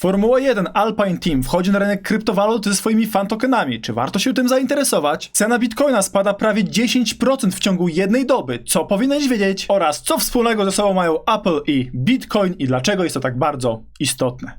Formuła 1 Alpine Team wchodzi na rynek kryptowalut ze swoimi fan tokenami. Czy warto się tym zainteresować? Cena bitcoina spada prawie 10% w ciągu jednej doby. Co powinieneś wiedzieć? Oraz co wspólnego ze sobą mają Apple i Bitcoin i dlaczego jest to tak bardzo istotne.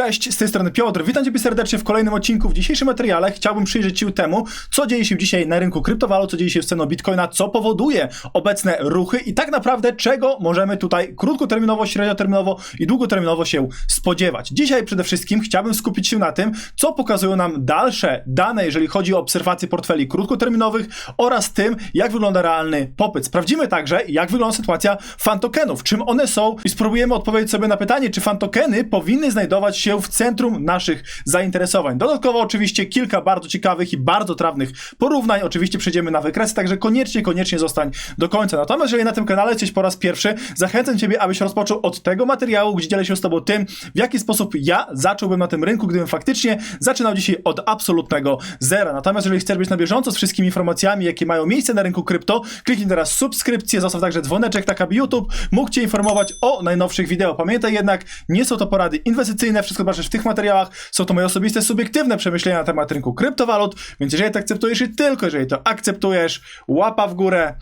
Cześć, z tej strony Piotr. Witam Cię serdecznie w kolejnym odcinku. W dzisiejszym materiale chciałbym przyjrzeć się temu, co dzieje się dzisiaj na rynku kryptowalut, co dzieje się w scenie Bitcoina, co powoduje obecne ruchy i tak naprawdę czego możemy tutaj krótkoterminowo, średnioterminowo i długoterminowo się spodziewać. Dzisiaj przede wszystkim chciałbym skupić się na tym, co pokazują nam dalsze dane, jeżeli chodzi o obserwacje portfeli krótkoterminowych oraz tym, jak wygląda realny popyt. Sprawdzimy także, jak wygląda sytuacja fan tokenów, czym one są i spróbujemy odpowiedzieć sobie na pytanie, czy fan tokeny powinny znajdować się w centrum naszych zainteresowań. Dodatkowo oczywiście kilka bardzo ciekawych i bardzo trawnych porównań. Oczywiście przejdziemy na wykresy, także koniecznie, koniecznie zostań do końca. Natomiast jeżeli na tym kanale jesteś po raz pierwszy, zachęcam Ciebie, abyś rozpoczął od tego materiału, gdzie dzielę się z Tobą tym, w jaki sposób ja zacząłbym na tym rynku, gdybym faktycznie zaczynał dzisiaj od absolutnego zera. Natomiast jeżeli chcesz być na bieżąco z wszystkimi informacjami, jakie mają miejsce na rynku krypto, kliknij teraz subskrypcję, zostaw także dzwoneczek, tak aby YouTube mógł Cię informować o najnowszych wideo. Pamiętaj jednak, nie są to porady inwestycyjne, wszystko zobaczysz w tych materiałach. Są to moje osobiste, subiektywne przemyślenia na temat rynku kryptowalut, więc jeżeli to akceptujesz i tylko jeżeli to akceptujesz, łapa w górę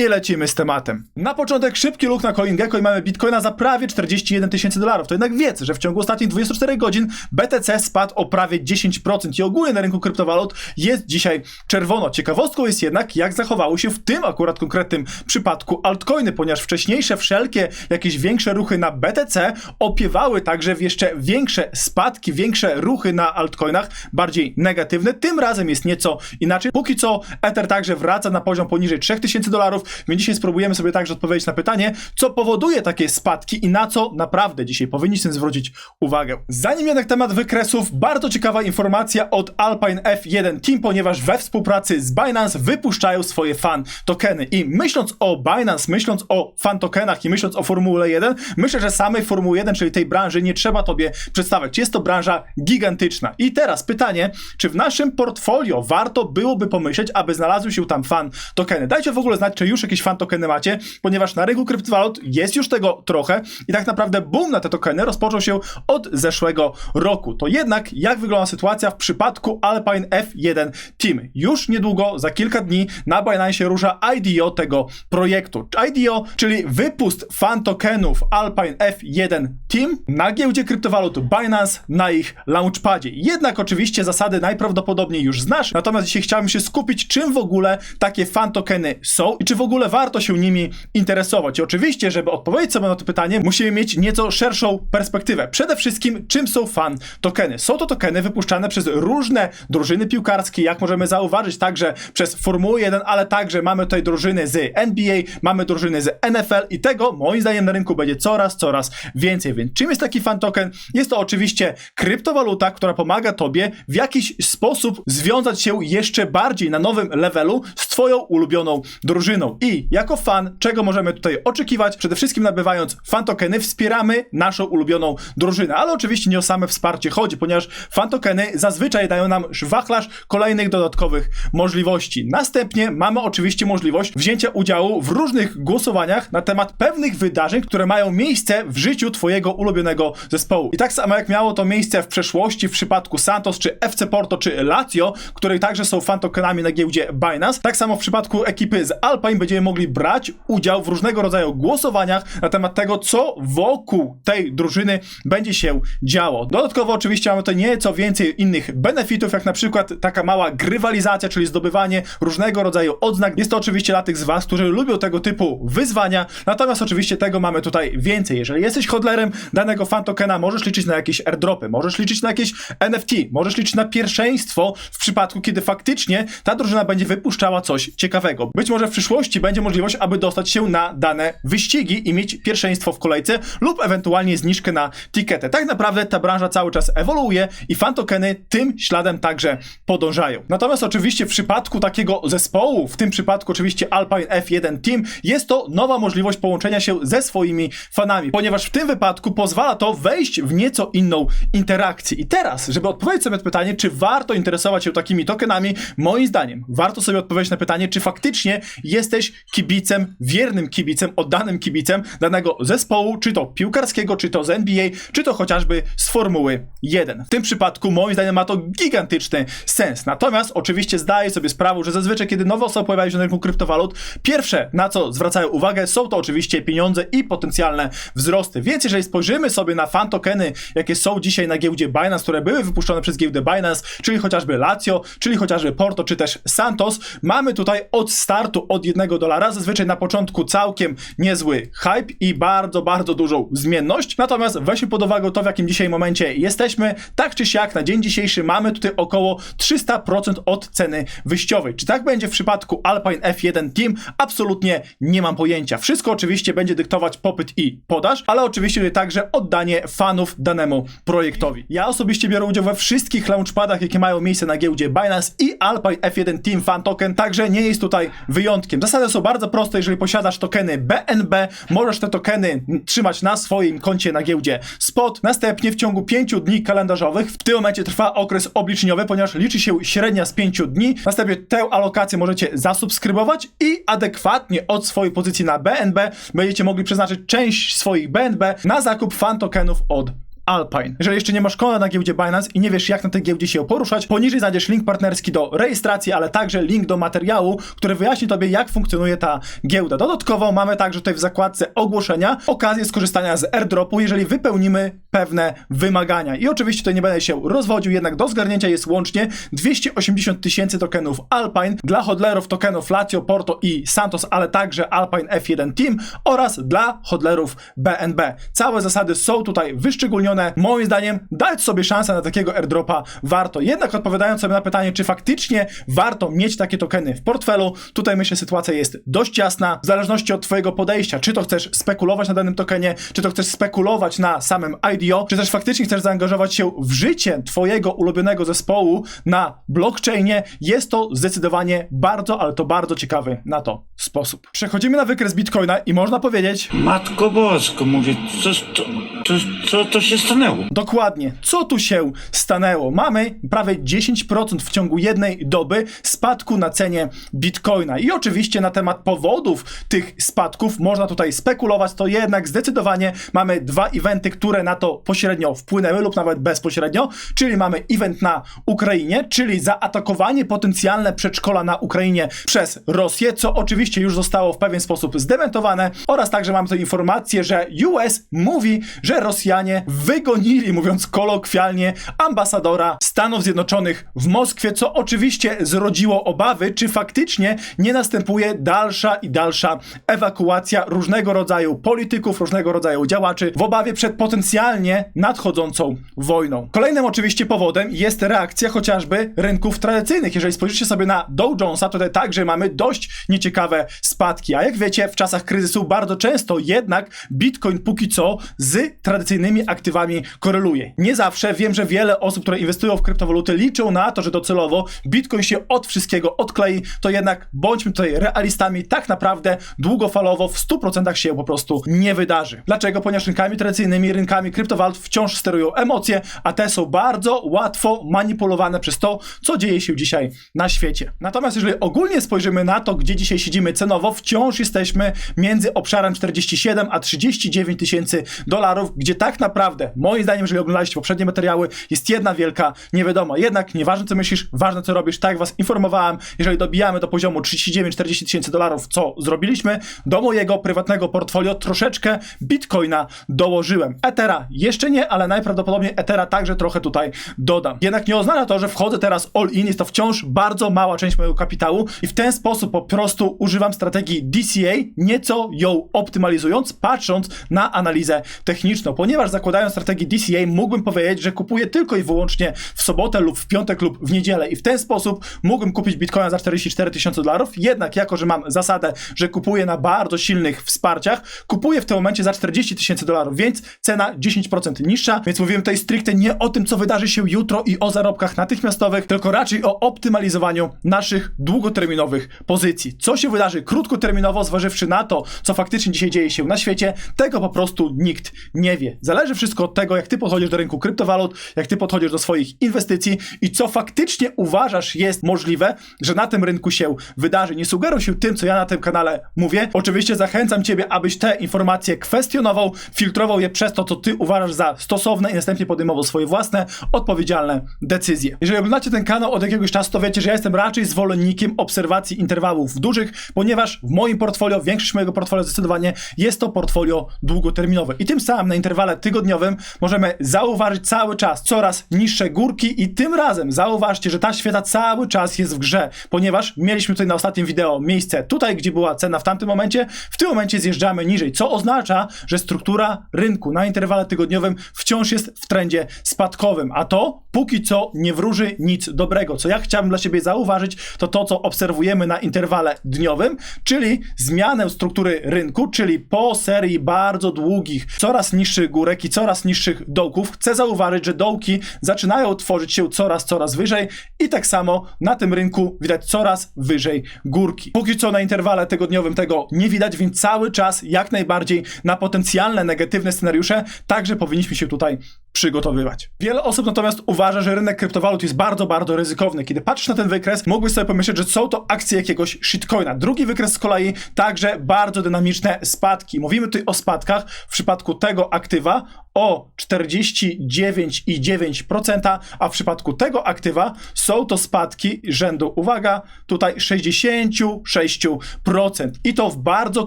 i lecimy z tematem. Na początek szybki look na CoinGecko i mamy Bitcoina za prawie 41 tysięcy dolarów. To jednak wiedz, że w ciągu ostatnich 24 godzin BTC spadł o prawie 10% i ogólnie na rynku kryptowalut jest dzisiaj czerwono. Ciekawostką jest jednak, jak zachowały się w tym akurat konkretnym przypadku altcoiny, ponieważ wcześniejsze wszelkie jakieś większe ruchy na BTC opiewały także w jeszcze większe spadki, większe ruchy na altcoinach, bardziej negatywne. Tym razem jest nieco inaczej. Póki co Ether także wraca na poziom poniżej 3000 dolarów, więc dzisiaj spróbujemy sobie także odpowiedzieć na pytanie, co powoduje takie spadki i na co naprawdę dzisiaj powinniśmy zwrócić uwagę. Zanim jednak temat wykresów, bardzo ciekawa informacja od Alpine F1 Team, ponieważ we współpracy z Binance wypuszczają swoje fan tokeny i myśląc o Binance, myśląc o fan tokenach i myśląc o Formule 1, myślę, że samej Formuły 1, czyli tej branży nie trzeba tobie przedstawiać. Jest to branża gigantyczna. I teraz pytanie, czy w naszym portfolio warto byłoby pomyśleć, aby znalazły się tam fan tokeny? Dajcie w ogóle znać, czy już jakieś fan tokeny macie, ponieważ na rynku kryptowalut jest już tego trochę i tak naprawdę boom na te tokeny rozpoczął się od zeszłego roku. To jednak jak wygląda sytuacja w przypadku Alpine F1 Team? Już niedługo, za kilka dni na Binance rusza IDO tego projektu. IDO, czyli wypust fan tokenów Alpine F1 Team na giełdzie kryptowalut Binance na ich launchpadzie. Jednak oczywiście zasady najprawdopodobniej już znasz, natomiast dzisiaj chciałbym się skupić, czym w ogóle takie fan tokeny są i czy w ogóle warto się nimi interesować. I oczywiście, żeby odpowiedzieć sobie na to pytanie, musimy mieć nieco szerszą perspektywę. Przede wszystkim, czym są fan tokeny? Są to tokeny wypuszczane przez różne drużyny piłkarskie, jak możemy zauważyć, także przez Formułę 1, ale także mamy tutaj drużyny z NBA, mamy drużyny z NFL i tego moim zdaniem na rynku będzie coraz, coraz więcej. Więc czym jest taki fan token? Jest to oczywiście kryptowaluta, która pomaga tobie w jakiś sposób związać się jeszcze bardziej na nowym levelu z twoją ulubioną drużyną. I jako fan, czego możemy tutaj oczekiwać? Przede wszystkim nabywając fan tokeny, wspieramy naszą ulubioną drużynę. Ale oczywiście nie o same wsparcie chodzi, ponieważ fan tokeny zazwyczaj dają nam wachlarz kolejnych dodatkowych możliwości. Następnie mamy oczywiście możliwość wzięcia udziału w różnych głosowaniach na temat pewnych wydarzeń, które mają miejsce w życiu twojego ulubionego zespołu. I tak samo jak miało to miejsce w przeszłości w przypadku Santos, czy FC Porto, czy Lazio, które także są fan tokenami na giełdzie Binance, tak samo w przypadku ekipy z Alpine będziemy mogli brać udział w różnego rodzaju głosowaniach na temat tego, co wokół tej drużyny będzie się działo. Dodatkowo oczywiście mamy tutaj nieco więcej innych benefitów, jak na przykład taka mała grywalizacja, czyli zdobywanie różnego rodzaju odznak. Jest to oczywiście dla tych z Was, którzy lubią tego typu wyzwania, natomiast oczywiście tego mamy tutaj więcej. Jeżeli jesteś hodlerem danego fan tokena, możesz liczyć na jakieś airdropy, możesz liczyć na jakieś NFT, możesz liczyć na pierwszeństwo w przypadku, kiedy faktycznie ta drużyna będzie wypuszczała coś ciekawego. Być może w przyszłości będzie możliwość, aby dostać się na dane wyścigi i mieć pierwszeństwo w kolejce lub ewentualnie zniżkę na tiketę. Tak naprawdę ta branża cały czas ewoluuje i fantokeny tym śladem także podążają. Natomiast oczywiście w przypadku takiego zespołu, w tym przypadku oczywiście Alpine F1 Team, jest to nowa możliwość połączenia się ze swoimi fanami, ponieważ w tym wypadku pozwala to wejść w nieco inną interakcję. I teraz, żeby odpowiedzieć sobie na pytanie, czy warto interesować się takimi tokenami, moim zdaniem warto sobie odpowiedzieć na pytanie, czy faktycznie jesteś kibicem, wiernym kibicem, oddanym kibicem danego zespołu, czy to piłkarskiego, czy to z NBA, czy to chociażby z Formuły 1. W tym przypadku moim zdaniem ma to gigantyczny sens. Natomiast oczywiście zdaję sobie sprawę, że zazwyczaj kiedy nowe osoby pojawiają się na rynku kryptowalut, pierwsze na co zwracają uwagę są to oczywiście pieniądze i potencjalne wzrosty. Więc jeżeli spojrzymy sobie na fan tokeny, jakie są dzisiaj na giełdzie Binance, które były wypuszczone przez giełdę Binance, czyli chociażby Lazio, czyli chociażby Porto, czy też Santos, mamy tutaj od startu od jednego dolara, zazwyczaj na początku całkiem niezły hype i bardzo, bardzo dużą zmienność. Natomiast weźmy pod uwagę to, w jakim dzisiaj momencie jesteśmy. Tak czy siak, na dzień dzisiejszy mamy tutaj około 300% od ceny wyjściowej. Czy tak będzie w przypadku Alpine F1 Team? Absolutnie nie mam pojęcia. Wszystko oczywiście będzie dyktować popyt i podaż, ale oczywiście także oddanie fanów danemu projektowi. Ja osobiście biorę udział we wszystkich launchpadach, jakie mają miejsce na giełdzie Binance i Alpine F1 Team Fan Token, także nie jest tutaj wyjątkiem. Zasady są bardzo proste, jeżeli posiadasz tokeny BNB, możesz te tokeny trzymać na swoim koncie na giełdzie Spot. Następnie w ciągu 5 dni kalendarzowych, w tym momencie trwa okres obliczeniowy, ponieważ liczy się średnia z 5 dni. Następnie tę alokację możecie zasubskrybować i adekwatnie od swojej pozycji na BNB będziecie mogli przeznaczyć część swoich BNB na zakup fan tokenów od Alpine. Jeżeli jeszcze nie masz konta na giełdzie Binance i nie wiesz, jak na tej giełdzie się poruszać, poniżej znajdziesz link partnerski do rejestracji, ale także link do materiału, który wyjaśni Tobie, jak funkcjonuje ta giełda. Dodatkowo mamy także tutaj w zakładce ogłoszenia okazję skorzystania z airdropu, jeżeli wypełnimy pewne wymagania. I oczywiście tutaj nie będę się rozwodził, jednak do zgarnięcia jest łącznie 280 tysięcy tokenów Alpine dla hodlerów tokenów Lazio, Porto i Santos, ale także Alpine F1 Team oraz dla hodlerów BNB. Całe zasady są tutaj wyszczególnione. Moim zdaniem dać sobie szansę na takiego airdropa warto. Jednak odpowiadając sobie na pytanie, czy faktycznie warto mieć takie tokeny w portfelu, tutaj myślę sytuacja jest dość jasna, w zależności od twojego podejścia. Czy to chcesz spekulować na danym tokenie, czy to chcesz spekulować na samym IDO, czy też faktycznie chcesz zaangażować się w życie twojego ulubionego zespołu na blockchainie, jest to zdecydowanie bardzo, ale to bardzo ciekawy na to sposób. Przechodzimy na wykres Bitcoina i można powiedzieć, Matko Bosko, mówię, co, to, to, co to się stanęło? Dokładnie. Co tu się stanęło? Mamy prawie 10% w ciągu jednej doby spadku na cenie Bitcoina. I oczywiście na temat powodów tych spadków można tutaj spekulować, to jednak zdecydowanie mamy dwa eventy, które na to pośrednio wpłynęły lub nawet bezpośrednio, czyli mamy event na Ukrainie, czyli zaatakowanie potencjalne przedszkola na Ukrainie przez Rosję, co oczywiście już zostało w pewien sposób zdementowane oraz także mamy tu informację, że US mówi, że Rosjanie wygonili, mówiąc kolokwialnie, ambasadora Stanów Zjednoczonych w Moskwie, co oczywiście zrodziło obawy, czy faktycznie nie następuje dalsza i dalsza ewakuacja różnego rodzaju polityków, różnego rodzaju działaczy w obawie przed potencjalnie nadchodzącą wojną. Kolejnym oczywiście powodem jest reakcja chociażby rynków tradycyjnych. Jeżeli spojrzycie sobie na Dow Jonesa, tutaj także mamy dość nieciekawe spadki, a jak wiecie, w czasach kryzysu bardzo często jednak Bitcoin póki co z tradycyjnymi aktywami koreluje. Nie zawsze, wiem, że wiele osób, które inwestują w kryptowaluty liczą na to, że docelowo Bitcoin się od wszystkiego odklei, to jednak bądźmy tutaj realistami, tak naprawdę długofalowo w 100% się po prostu nie wydarzy. Dlaczego? Ponieważ rynkami tradycyjnymi, rynkami kryptowalut wciąż sterują emocje, a te są bardzo łatwo manipulowane przez to, co dzieje się dzisiaj na świecie. Natomiast jeżeli ogólnie spojrzymy na to, gdzie dzisiaj siedzimy cenowo, wciąż jesteśmy między obszarem 47 a 39 tysięcy dolarów, gdzie tak naprawdę, moim zdaniem, jeżeli oglądaliście poprzednie materiały, jest jedna wielka niewiadoma. Jednak nieważne co myślisz, ważne co robisz, tak jak was informowałem, jeżeli dobijamy do poziomu 39-40 tysięcy dolarów, co zrobiliśmy, do mojego prywatnego portfolio troszeczkę Bitcoina dołożyłem. Ethera jeszcze nie, ale najprawdopodobniej Ethera także trochę tutaj dodam. Jednak nie oznacza to, że wchodzę teraz all in, jest to wciąż bardzo mała część mojego kapitału i w ten sposób po prostu używam strategii DCA, nieco ją optymalizując, patrząc na analizę techniczną, ponieważ zakładając strategii DCA, mógłbym powiedzieć, że kupuję tylko i wyłącznie w sobotę lub w piątek lub w niedzielę i w ten sposób mógłbym kupić bitcoina za 44 tysiące dolarów, jednak jako, że mam zasadę, że kupuję na bardzo silnych wsparciach, kupuję w tym momencie za 40 tysięcy dolarów, więc cena 10% niższa, więc mówimy tutaj stricte nie o tym, co wydarzy się jutro i o zarobkach natychmiastowych, tylko raczej o optymalizowaniu naszych długoterminowych pozycji. Co się wydarzy krótkoterminowo, zważywszy na to, co faktycznie dzisiaj dzieje się na świecie, tego po prostu nikt nie wie. Zależy wszystko od tego, jak ty podchodzisz do rynku kryptowalut, jak ty podchodzisz do swoich inwestycji i co faktycznie uważasz jest możliwe, że na tym rynku się wydarzy. Nie sugeruj się tym, co ja na tym kanale mówię. Oczywiście zachęcam ciebie, abyś te informacje kwestionował, filtrował je przez to, co ty uważasz za stosowne i następnie podejmował swoje własne, odpowiedzialne decyzje. Jeżeli oglądacie ten kanał od jakiegoś czasu, to wiecie, że ja jestem raczej zwolennikiem obserwacji interwałów dużych, ponieważ w moim portfolio, większość mojego portfolio zdecydowanie jest to portfolio długoterminowe. I tym samym na interwale tygodniowym możemy zauważyć cały czas coraz niższe górki i tym razem zauważcie, że ta świeta cały czas jest w grze, ponieważ mieliśmy tutaj na ostatnim wideo miejsce tutaj, gdzie była cena w tamtym momencie, w tym momencie zjeżdżamy niżej, co oznacza, że struktura rynku na interwale tygodniowym wciąż jest w trendzie spadkowym, a to póki co nie wróży nic dobrego. Co ja chciałbym dla siebie zauważyć, to to, co obserwujemy na interwale dniowym, czyli zmianę struktury rynku, czyli po serii bardzo długich, coraz niższych górek i coraz niższych dołków, chcę zauważyć, że dołki zaczynają tworzyć się coraz, coraz wyżej i tak samo na tym rynku widać coraz wyżej górki. Póki co na interwale tygodniowym tego nie widać, więc cały czas jak najbardziej na potencjalne negatywne scenariusze także powinniśmy się tutaj przygotowywać. Wiele osób natomiast uważa, że rynek kryptowalut jest bardzo, bardzo ryzykowny. Kiedy patrzysz na ten wykres, mógłbyś sobie pomyśleć, że są to akcje jakiegoś shitcoina. Drugi wykres z kolei także bardzo dynamiczne spadki. Mówimy tutaj o spadkach w przypadku tego aktywa o 49,9%, a w przypadku tego aktywa są to spadki rzędu, uwaga, tutaj 66%. I to w bardzo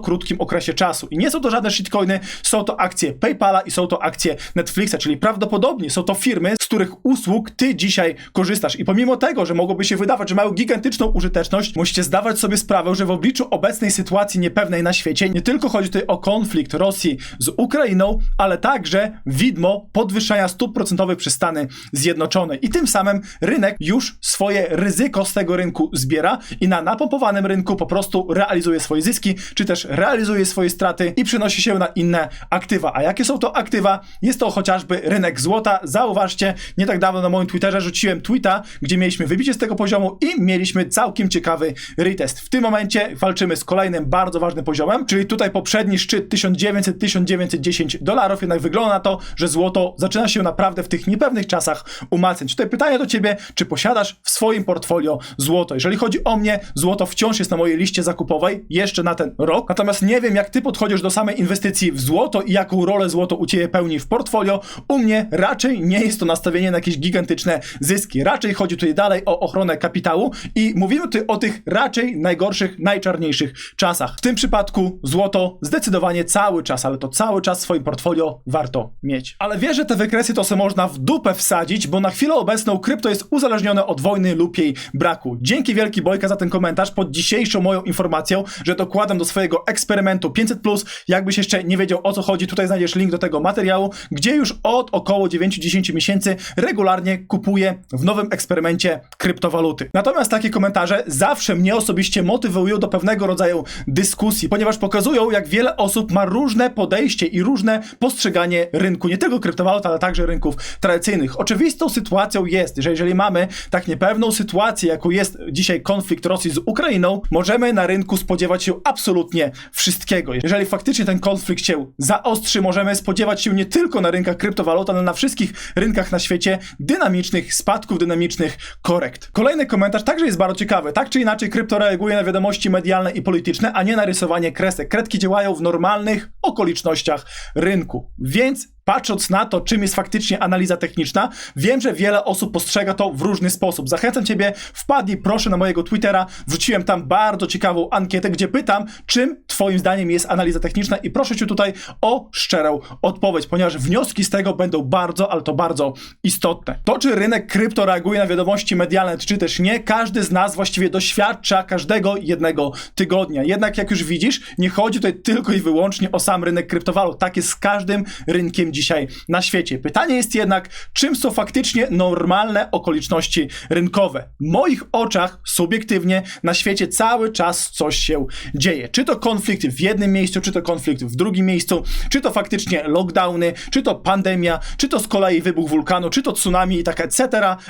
krótkim okresie czasu. I nie są to żadne shitcoiny, są to akcje PayPala i są to akcje Netflixa, czyli prawdopodobnie są to firmy, z których usług ty dzisiaj korzystasz. I pomimo tego, że mogłoby się wydawać, że mają gigantyczną użyteczność, musicie zdawać sobie sprawę, że w obliczu obecnej sytuacji niepewnej na świecie, nie tylko chodzi tutaj o konflikt Rosji z Ukrainą, ale także widmo podwyższania stóp procentowych przez Stany Zjednoczone. I tym samym rynek już swoje ryzyko z tego rynku zbiera i na napompowanym rynku po prostu realizuje swoje zyski, czy też realizuje swoje straty i przenosi się na inne aktywa. A jakie są to aktywa? Jest to chociażby rynek złota. Zauważcie, nie tak dawno na moim Twitterze rzuciłem tweeta, gdzie mieliśmy wybicie z tego poziomu i mieliśmy całkiem ciekawy retest. W tym momencie walczymy z kolejnym bardzo ważnym poziomem, czyli tutaj poprzedni szczyt 1900-1910 dolarów, jednak wygląda na to, że złoto zaczyna się naprawdę w tych niepewnych czasach umacniać. Tutaj pytanie do ciebie, czy posiadasz w swoim portfolio złoto? Jeżeli chodzi o mnie, złoto wciąż jest na mojej liście zakupowej, jeszcze na ten rok, natomiast nie wiem, jak ty podchodzisz do samej inwestycji w złoto i jaką rolę złoto u ciebie pełni w portfolio. U mnie raczej nie jest to nastawienie na jakieś gigantyczne zyski. Raczej chodzi tutaj dalej o ochronę kapitału i mówimy tutaj o tych raczej najgorszych, najczarniejszych czasach. W tym przypadku złoto zdecydowanie cały czas, ale to cały czas w swoim portfolio warto mieć. Ale wiesz, że te wykresy to se można w dupę wsadzić, bo na chwilę obecną krypto jest uzależnione od wojny lub jej braku. Dzięki wielki Bojka za ten komentarz pod dzisiejszą moją informacją, że dokładam do swojego eksperymentu 500+. Jakbyś jeszcze nie wiedział o co chodzi, tutaj znajdziesz link do tego materiału, gdzie już od około 9-10 miesięcy regularnie kupuję w nowym eksperymencie kryptowaluty. Natomiast takie komentarze zawsze mnie osobiście motywują do pewnego rodzaju dyskusji, ponieważ pokazują, jak wiele osób ma różne podejście i różne postrzeganie rynku, nie tylko kryptowalut, ale także rynków tradycyjnych. Oczywistą sytuacją jest, że jeżeli mamy tak niepewną sytuację, jaką jest dzisiaj konflikt Rosji z Ukrainą, możemy na rynku spodziewać się absolutnie wszystkiego. Jeżeli faktycznie ten konflikt się zaostrzy, możemy spodziewać się nie tylko na rynkach kryptowalut, na wszystkich rynkach na świecie dynamicznych spadków, dynamicznych korekt. Kolejny komentarz także jest bardzo ciekawy. Tak czy inaczej, krypto reaguje na wiadomości medialne i polityczne, a nie na rysowanie kresek. Kredki działają w normalnych okolicznościach rynku. Więc Patrząc na to, czym jest faktycznie analiza techniczna, wiem, że wiele osób postrzega to w różny sposób. Zachęcam Ciebie, wpadnij proszę na mojego Twittera, wrzuciłem tam bardzo ciekawą ankietę, gdzie pytam, czym Twoim zdaniem jest analiza techniczna i proszę Cię tutaj o szczerą odpowiedź, ponieważ wnioski z tego będą bardzo, ale to bardzo istotne. To, czy rynek krypto reaguje na wiadomości medialne, czy też nie, każdy z nas właściwie doświadcza każdego jednego tygodnia. Jednak jak już widzisz, nie chodzi tutaj tylko i wyłącznie o sam rynek kryptowalut. Tak jest z każdym rynkiem dzisiaj na świecie. Pytanie jest jednak, czym są faktycznie normalne okoliczności rynkowe? W moich oczach, subiektywnie, na świecie cały czas coś się dzieje. Czy to konflikt w jednym miejscu, czy to konflikt w drugim miejscu, czy to faktycznie lockdowny, czy to pandemia, czy to z kolei wybuch wulkanu, czy to tsunami i tak etc.,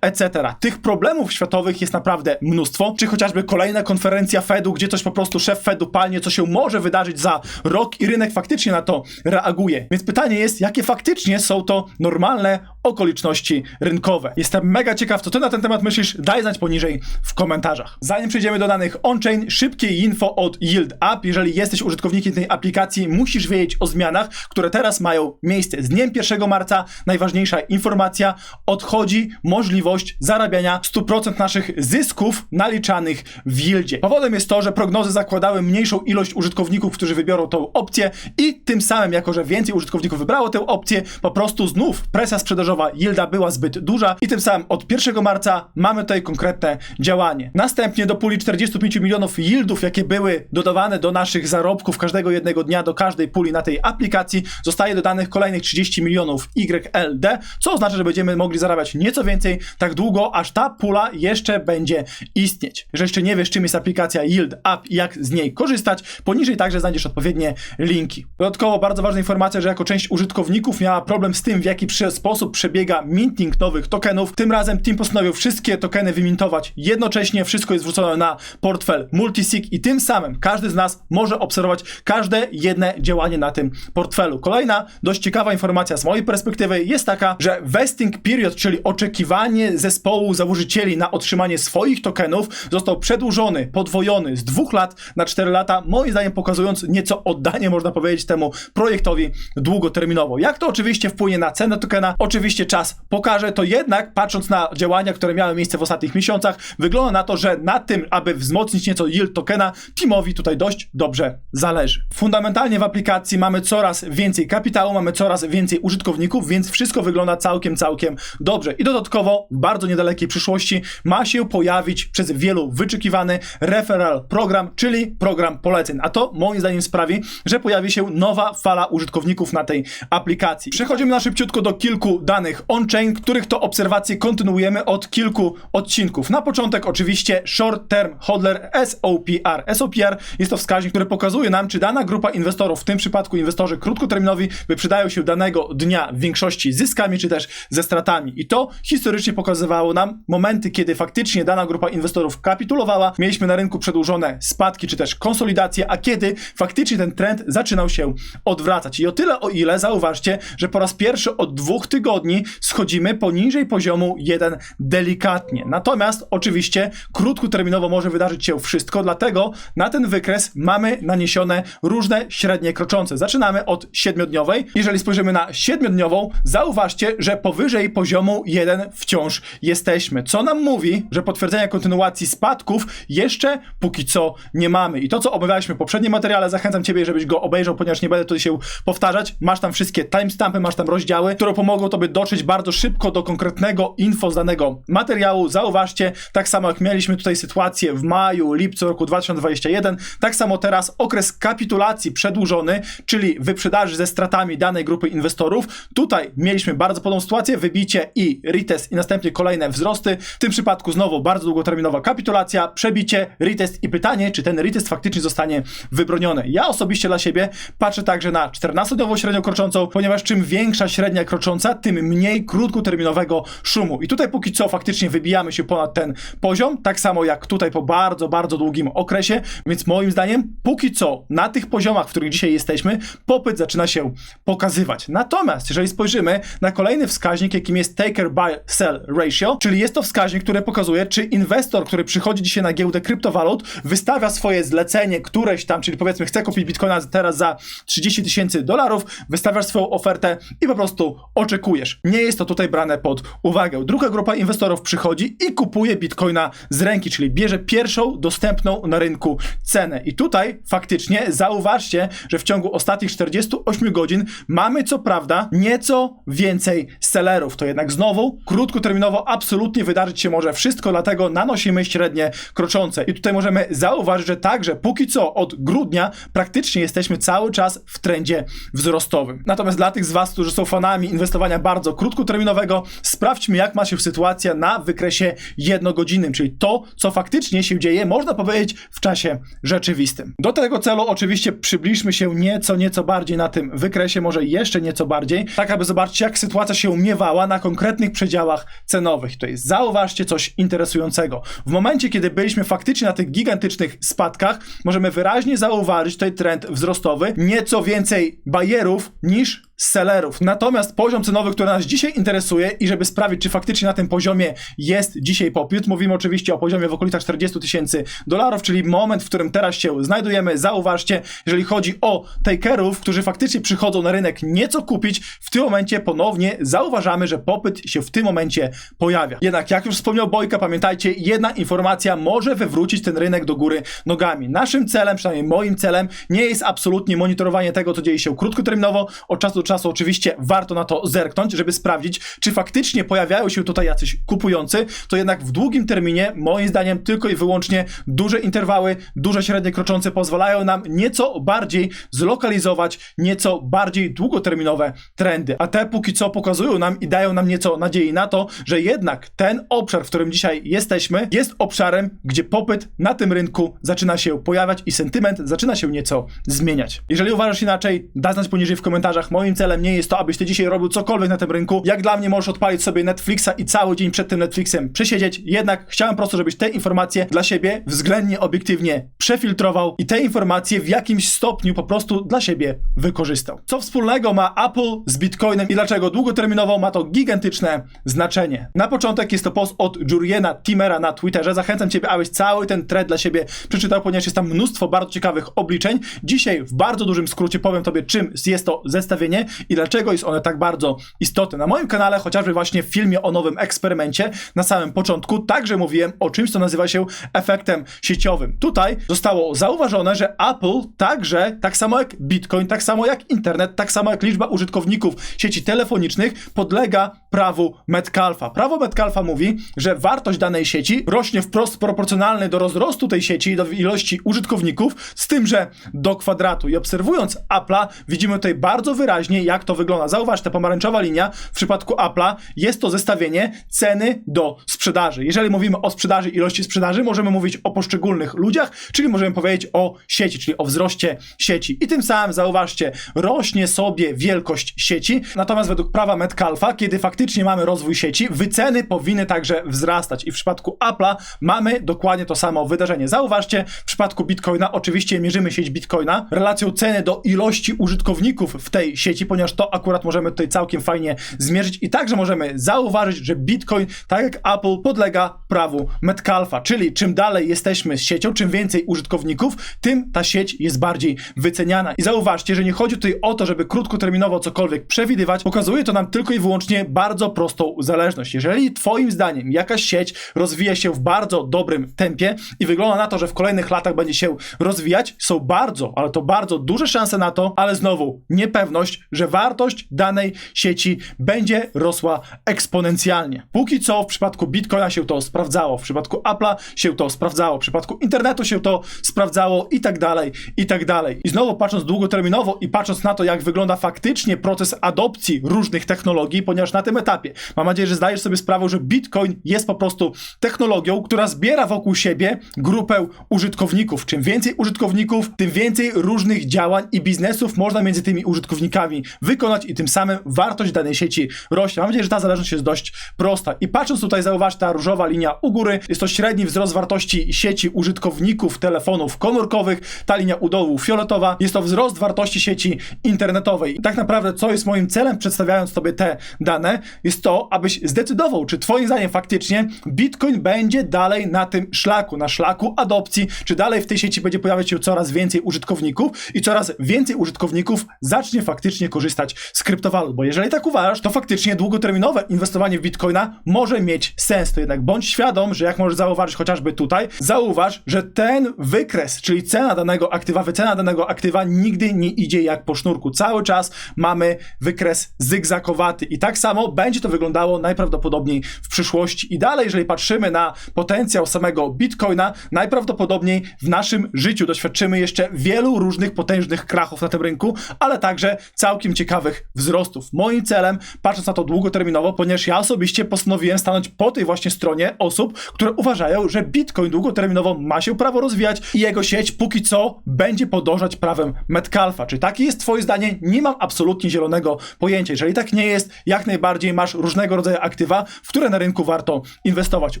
etc. Tych problemów światowych jest naprawdę mnóstwo, czy chociażby kolejna konferencja Fedu, gdzie coś po prostu szef Fedu palnie, co się może wydarzyć za rok i rynek faktycznie na to reaguje. Więc pytanie jest, jakie faktycznie są to normalne okoliczności rynkowe. Jestem mega ciekaw, co ty na ten temat myślisz, daj znać poniżej w komentarzach. Zanim przejdziemy do danych on-chain, szybkie info od Yield Up. Jeżeli jesteś użytkownikiem tej aplikacji, musisz wiedzieć o zmianach, które teraz mają miejsce. Z dniem 1 marca najważniejsza informacja, odchodzi możliwość zarabiania 100% naszych zysków naliczanych w yieldzie. Powodem jest to, że prognozy zakładały mniejszą ilość użytkowników, którzy wybiorą tą opcję i tym samym, jako że więcej użytkowników wybrało tę opcję, po prostu znów presja sprzedażowa yielda była zbyt duża i tym samym od 1 marca mamy tutaj konkretne działanie. Następnie do puli 45 milionów yieldów, jakie były dodawane do naszych zarobków każdego jednego dnia do każdej puli na tej aplikacji, zostaje dodanych kolejnych 30 milionów YLD, co oznacza, że będziemy mogli zarabiać nieco więcej tak długo, aż ta pula jeszcze będzie istnieć. Jeżeli jeszcze nie wiesz, czym jest aplikacja Yield Up i jak z niej korzystać, poniżej także znajdziesz odpowiednie linki. Dodatkowo bardzo ważna informacja, że jako część użytkowników miała problem z tym, w jaki sposób przebiega minting nowych tokenów. Tym razem Team postanowił wszystkie tokeny wymintować jednocześnie, wszystko jest wrzucone na portfel multisig i tym samym każdy z nas może obserwować każde jedne działanie na tym portfelu. Kolejna dość ciekawa informacja z mojej perspektywy jest taka, że vesting period, czyli oczekiwanie zespołu założycieli na otrzymanie swoich tokenów został przedłużony, podwojony z dwóch lat na cztery lata, moim zdaniem pokazując nieco oddanie, można powiedzieć, temu projektowi długoterminowo. Jak to oczywiście wpłynie na cenę tokena, oczywiście czas pokaże, to jednak patrząc na działania, które miały miejsce w ostatnich miesiącach, wygląda na to, że na tym, aby wzmocnić nieco yield tokena, teamowi tutaj dość dobrze zależy. Fundamentalnie w aplikacji mamy coraz więcej kapitału, mamy coraz więcej użytkowników, więc wszystko wygląda całkiem, całkiem dobrze. I dodatkowo w bardzo niedalekiej przyszłości ma się pojawić przez wielu wyczekiwany referral program, czyli program poleceń. A to moim zdaniem sprawi, że pojawi się nowa fala użytkowników na tej aplikacji. Przechodzimy na szybciutko do kilku danych on-chain, których to obserwacje kontynuujemy od kilku odcinków. Na początek oczywiście Short Term Hodler SOPR. SOPR jest to wskaźnik, który pokazuje nam, czy dana grupa inwestorów, w tym przypadku inwestorzy krótkoterminowi, wyprzedają się danego dnia w większości zyskami, czy też ze stratami. I to historycznie pokazywało nam momenty, kiedy faktycznie dana grupa inwestorów kapitulowała, mieliśmy na rynku przedłużone spadki, czy też konsolidacje, a kiedy faktycznie ten trend zaczynał się odwracać. I o tyle, o ile zauważcie, że po raz pierwszy od dwóch tygodni schodzimy poniżej poziomu 1 delikatnie. Natomiast oczywiście krótkoterminowo może wydarzyć się wszystko, dlatego na ten wykres mamy naniesione różne średnie kroczące. Zaczynamy od siedmiodniowej. Jeżeli spojrzymy na siedmiodniową, zauważcie, że powyżej poziomu 1 wciąż jesteśmy. Co nam mówi, że potwierdzenia kontynuacji spadków jeszcze póki co nie mamy. I to, co omawialiśmy w poprzednim materiale, zachęcam Ciebie, żebyś go obejrzał, ponieważ nie będę tutaj się powtarzać. Masz tam wszystkie timestampy, masz tam rozdziały, które pomogą Tobie dotrzeć bardzo szybko do konkretnego info z danego materiału. Zauważcie, tak samo jak mieliśmy tutaj sytuację w maju, lipcu roku 2021, tak samo teraz okres kapitulacji przedłużony, czyli wyprzedaży ze stratami danej grupy inwestorów. Tutaj mieliśmy bardzo podobną sytuację, wybicie i retest i następnie kolejne wzrosty. W tym przypadku znowu bardzo długoterminowa kapitulacja, przebicie, retest i pytanie, czy ten retest faktycznie zostanie wybroniony. Ja osobiście dla siebie patrzę także na 14-dniową średnią kroczącą, ponieważ czym większa średnia krocząca, tym mniej krótkoterminowego szumu. I tutaj póki co faktycznie wybijamy się ponad ten poziom, tak samo jak tutaj po bardzo, bardzo długim okresie, więc moim zdaniem póki co na tych poziomach, w których dzisiaj jesteśmy, popyt zaczyna się pokazywać. Natomiast jeżeli spojrzymy na kolejny wskaźnik, jakim jest taker buy sell ratio, czyli jest to wskaźnik, który pokazuje, czy inwestor, który przychodzi dzisiaj na giełdę kryptowalut, wystawia swoje zlecenie któreś tam, czyli powiedzmy chce kupić bitcoina teraz za 30 tysięcy dolarów, wystawiasz swoją ofertę i po prostu oczekujesz. Nie jest to tutaj brane pod uwagę. Druga grupa inwestorów przychodzi i kupuje bitcoina z ręki, czyli bierze pierwszą dostępną na rynku cenę. I tutaj faktycznie zauważcie, że w ciągu ostatnich 48 godzin mamy co prawda nieco więcej sellerów. To jednak znowu krótkoterminowo absolutnie wydarzyć się może wszystko, dlatego nanosimy średnie kroczące. I tutaj możemy zauważyć, że także póki co od grudnia praktycznie jesteśmy cały czas w trendzie wzrostowym. Natomiast dla tych z Was, którzy są fanami inwestowania bardzo krótkoterminowego, sprawdźmy, jak ma się sytuacja na wykresie jednogodzinnym, czyli to, co faktycznie się dzieje, można powiedzieć, w czasie rzeczywistym. Do tego celu oczywiście przybliżmy się nieco, nieco bardziej na tym wykresie, może jeszcze nieco bardziej, tak aby zobaczyć, jak sytuacja się umiewała na konkretnych przedziałach cenowych. Tutaj zauważcie coś interesującego. W momencie, kiedy byliśmy faktycznie na tych gigantycznych spadkach, możemy wyraźnie zauważyć tutaj trend wzrostowy, nieco więcej bayerów niż sellerów. Natomiast poziom cenowy, który nas dzisiaj interesuje i żeby sprawdzić, czy faktycznie na tym poziomie jest dzisiaj popyt, mówimy oczywiście o poziomie w okolicach 40 tysięcy dolarów, czyli moment, w którym teraz się znajdujemy. Zauważcie, jeżeli chodzi o takerów, którzy faktycznie przychodzą na rynek nieco kupić, w tym momencie ponownie zauważamy, że popyt się w tym momencie pojawia. Jednak jak już wspomniał Bojka, pamiętajcie, jedna informacja może wywrócić ten rynek do góry nogami. Naszym celem, przynajmniej moim celem, nie jest absolutnie monitorowanie tego, co dzieje się krótkoterminowo. Od czasu do czasu oczywiście warto na to zerknąć, żeby sprawdzić, czy faktycznie pojawiają się tutaj jacyś kupujący, to jednak w długim terminie, moim zdaniem, tylko i wyłącznie duże interwały, duże średnie kroczące pozwalają nam nieco bardziej zlokalizować, nieco bardziej długoterminowe trendy. A te póki co pokazują nam i dają nam nieco nadziei na to, że jednak ten obszar, w którym dzisiaj jesteśmy, jest obszarem, gdzie popyt na tym rynku zaczyna się pojawiać i sentyment zaczyna się nieco zmieniać. Jeżeli uważasz inaczej, daj znać poniżej w komentarzach. Moim celem nie jest to, abyś ty dzisiaj robił cokolwiek na tym rynku. Jak dla mnie możesz odpalić sobie Netflixa i cały dzień przed tym Netflixem przesiedzieć. Jednak chciałem po prostu, żebyś te informacje dla siebie względnie obiektywnie przefiltrował i te informacje w jakimś stopniu po prostu dla siebie wykorzystał. Co wspólnego ma Apple z Bitcoinem i dlaczego długoterminowo ma to gigantyczne znaczenie? Na początek jest to post od Juriena Timera na Twitterze. Zachęcam ciebie, abyś cały ten thread dla siebie przeczytał, ponieważ jest tam mnóstwo bardzo ciekawych obliczeń. Dzisiaj w bardzo dużym skrócie powiem tobie, czym jest to zestawienie i dlaczego jest one tak bardzo istotne. Na moim kanale, chociażby właśnie w filmie o nowym eksperymencie, na samym początku także mówiłem o czymś, co nazywa się efektem sieciowym. Tutaj zostało zauważone, że Apple także, tak samo jak Bitcoin, tak samo jak internet, tak samo jak liczba użytkowników sieci telefonicznych, podlega prawu Metcalfa. Prawo Metcalfa mówi, że wartość danej sieci rośnie wprost proporcjonalnie do rozrostu tej sieci i do ilości użytkowników, z tym, że do kwadratu. I obserwując Apple'a, widzimy tutaj bardzo wyraźnie, jak to wygląda. Zauważ, ta pomarańczowa linia w przypadku Apple'a jest to zestawienie ceny do sprzedaży. Jeżeli mówimy o sprzedaży, ilości sprzedaży, możemy mówić o poszczególnych ludziach, czyli możemy powiedzieć o sieci, czyli o wzroście sieci. I tym samym zauważcie, rośnie sobie wielkość sieci, natomiast według prawa Metcalfa, kiedy faktycznie mamy rozwój sieci, wyceny powinny także wzrastać. I w przypadku Apple'a mamy dokładnie to samo wydarzenie. Zauważcie, w przypadku Bitcoina oczywiście mierzymy sieć Bitcoina relacją ceny do ilości użytkowników w tej sieci, ponieważ to akurat możemy tutaj całkiem fajnie zmierzyć i także możemy zauważyć, że Bitcoin, tak jak Apple, podlega prawu Metcalfa, czyli czym dalej jesteśmy z siecią, czym więcej użytkowników, tym ta sieć jest bardziej wyceniana. I zauważcie, że nie chodzi tutaj o to, żeby krótkoterminowo cokolwiek przewidywać, pokazuje to nam tylko i wyłącznie bardzo prostą zależność. Jeżeli twoim zdaniem jakaś sieć rozwija się w bardzo dobrym tempie i wygląda na to, że w kolejnych latach będzie się rozwijać, są bardzo, ale to bardzo duże szanse na to, ale znowu niepewność, że wartość danej sieci będzie rosła eksponencjalnie. Póki co w przypadku Bitcoina się to sprawdzało, w przypadku Apple'a się to sprawdzało, w przypadku internetu się to sprawdzało i tak dalej, i tak dalej. I znowu patrząc długoterminowo i patrząc na to, jak wygląda faktycznie proces adopcji różnych technologii, ponieważ na tym etapie mam nadzieję, że zdajesz sobie sprawę, że Bitcoin jest po prostu technologią, która zbiera wokół siebie grupę użytkowników. Czym więcej użytkowników, tym więcej różnych działań i biznesów można między tymi użytkownikami wykonać i tym samym wartość danej sieci rośnie. Mam nadzieję, że ta zależność jest dość prosta. I patrząc tutaj, zauważ ta różowa linia u góry, jest to średni wzrost wartości sieci użytkowników telefonów komórkowych, ta linia u dołu fioletowa, jest to wzrost wartości sieci internetowej. I tak naprawdę, co jest moim celem, przedstawiając Tobie te dane, jest to, abyś zdecydował, czy Twoim zdaniem faktycznie Bitcoin będzie dalej na tym szlaku, na szlaku adopcji, czy dalej w tej sieci będzie pojawiać się coraz więcej użytkowników i coraz więcej użytkowników zacznie faktycznie korzystać z kryptowalut. Bo jeżeli tak uważasz, to faktycznie długoterminowe inwestowanie w Bitcoina może mieć sens. To jednak bądź świadom, że jak możesz zauważyć chociażby tutaj, zauważ, że ten wykres, czyli cena danego aktywa, wycena danego aktywa nigdy nie idzie jak po sznurku. Cały czas mamy wykres zygzakowaty i tak samo będzie to wyglądało najprawdopodobniej w przyszłości. I dalej, jeżeli patrzymy na potencjał samego Bitcoina, najprawdopodobniej w naszym życiu doświadczymy jeszcze wielu różnych potężnych krachów na tym rynku, ale także całkiem całkiem ciekawych wzrostów. Moim celem, patrząc na to długoterminowo, ponieważ ja osobiście postanowiłem stanąć po tej właśnie stronie osób, które uważają, że Bitcoin długoterminowo ma się prawo rozwijać i jego sieć póki co będzie podążać prawem Metcalfa. Czy takie jest twoje zdanie? Nie mam absolutnie zielonego pojęcia. Jeżeli tak nie jest, jak najbardziej masz różnego rodzaju aktywa, w które na rynku warto inwestować.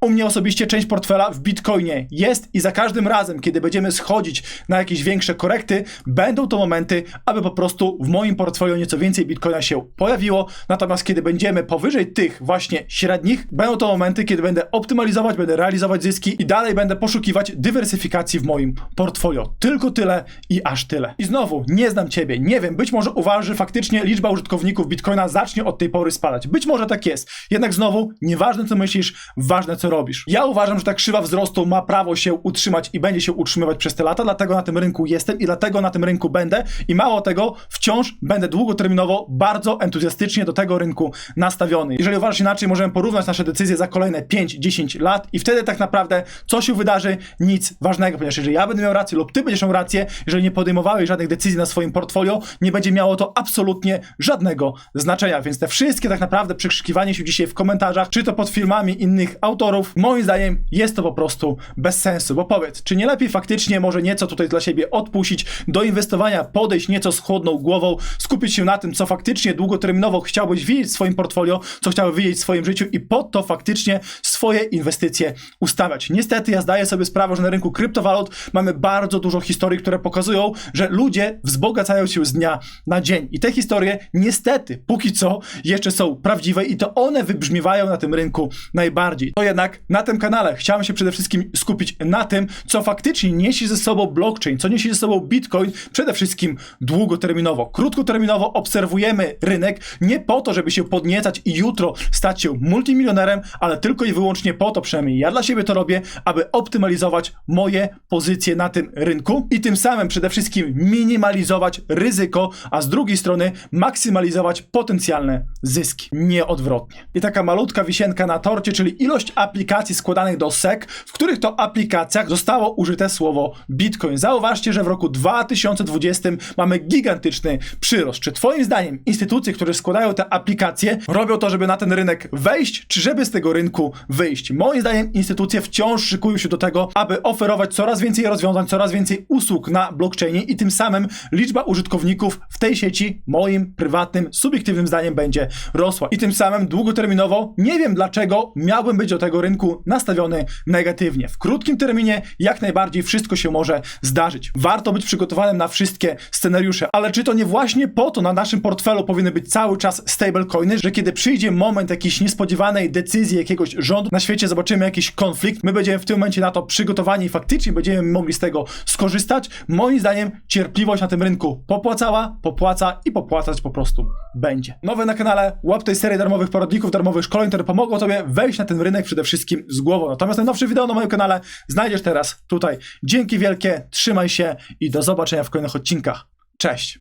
U mnie osobiście część portfela w Bitcoinie jest i za każdym razem, kiedy będziemy schodzić na jakieś większe korekty, będą to momenty, aby po prostu w moim portfolio nieco więcej Bitcoina się pojawiło. Natomiast kiedy będziemy powyżej tych właśnie średnich, będą to momenty, kiedy będę optymalizować, będę realizować zyski i dalej będę poszukiwać dywersyfikacji w moim portfolio. Tylko tyle i aż tyle. I znowu, nie znam ciebie, nie wiem, być może uważasz, że faktycznie liczba użytkowników Bitcoina zacznie od tej pory spadać. Być może tak jest. Jednak znowu, nieważne co myślisz, ważne co robisz. Ja uważam, że ta krzywa wzrostu ma prawo się utrzymać i będzie się utrzymywać przez te lata, dlatego na tym rynku jestem i dlatego na tym rynku będę i mało tego, wciąż będę długoterminowo bardzo entuzjastycznie do tego rynku nastawiony. Jeżeli uważasz inaczej, możemy porównać nasze decyzje za kolejne 5-10 lat i wtedy tak naprawdę co się wydarzy? Nic ważnego, ponieważ jeżeli ja będę miał rację lub ty będziesz miał rację, jeżeli nie podejmowałeś żadnych decyzji na swoim portfolio, nie będzie miało to absolutnie żadnego znaczenia, więc te wszystkie tak naprawdę przekrzykiwanie się dzisiaj w komentarzach, czy to pod filmami innych autorów, moim zdaniem jest to po prostu bez sensu, bo powiedz, czy nie lepiej faktycznie może nieco tutaj dla siebie odpuścić, do inwestowania podejść nieco z chłodną głową, skupić się na tym, co faktycznie długoterminowo chciałbyś widzieć w swoim portfolio, co chciałbyś widzieć w swoim życiu i pod to faktycznie swoje inwestycje ustawiać. Niestety ja zdaję sobie sprawę, że na rynku kryptowalut mamy bardzo dużo historii, które pokazują, że ludzie wzbogacają się z dnia na dzień. I te historie niestety, póki co, jeszcze są prawdziwe i to one wybrzmiewają na tym rynku najbardziej. To jednak na tym kanale chciałem się przede wszystkim skupić na tym, co faktycznie niesie ze sobą blockchain, co niesie ze sobą Bitcoin, przede wszystkim długoterminowo. Krótkoterminowo obserwujemy rynek nie po to, żeby się podniecać i jutro stać się multimilionerem, ale tylko i wyłącznie po to, przynajmniej ja dla siebie to robię, aby optymalizować moje pozycje na tym rynku i tym samym przede wszystkim minimalizować ryzyko, a z drugiej strony maksymalizować potencjalne zyski. Nie odwrotnie. I taka malutka wisienka na torcie, czyli ilość aplikacji składanych do SEC, w których to aplikacjach zostało użyte słowo Bitcoin. Zauważcie, że w roku 2020 mamy gigantyczny przyrost. Czy Twoim zdaniem instytucje, które składają te aplikacje, robią to, żeby na ten rynek wejść, czy żeby z tego rynku wyjść? Moim zdaniem instytucje wciąż szykują się do tego, aby oferować coraz więcej rozwiązań, coraz więcej usług na blockchainie i tym samym liczba użytkowników w tej sieci, moim prywatnym, subiektywnym zdaniem, będzie rosła. I tym samym długoterminowo nie wiem dlaczego miałbym być do tego rynku nastawiony negatywnie. W krótkim terminie jak najbardziej wszystko się może zdarzyć. Warto być przygotowanym na wszystkie scenariusze, ale czy to nie właśnie po to na naszym portfelu powinny być cały czas stablecoiny, że kiedy przyjdzie moment jakiejś niespodziewanej decyzji jakiegoś rządu na świecie, zobaczymy jakiś konflikt, my będziemy w tym momencie na to przygotowani i faktycznie będziemy mogli z tego skorzystać. Moim zdaniem cierpliwość na tym rynku popłacała, popłaca i popłacać po prostu będzie. Nowe na kanale, łap tej serii darmowych poradników, darmowych szkoleń, które pomogą Tobie wejść na ten rynek przede wszystkim z głową. Natomiast najnowsze wideo na moim kanale znajdziesz teraz tutaj. Dzięki wielkie, trzymaj się i do zobaczenia w kolejnych odcinkach. Cześć!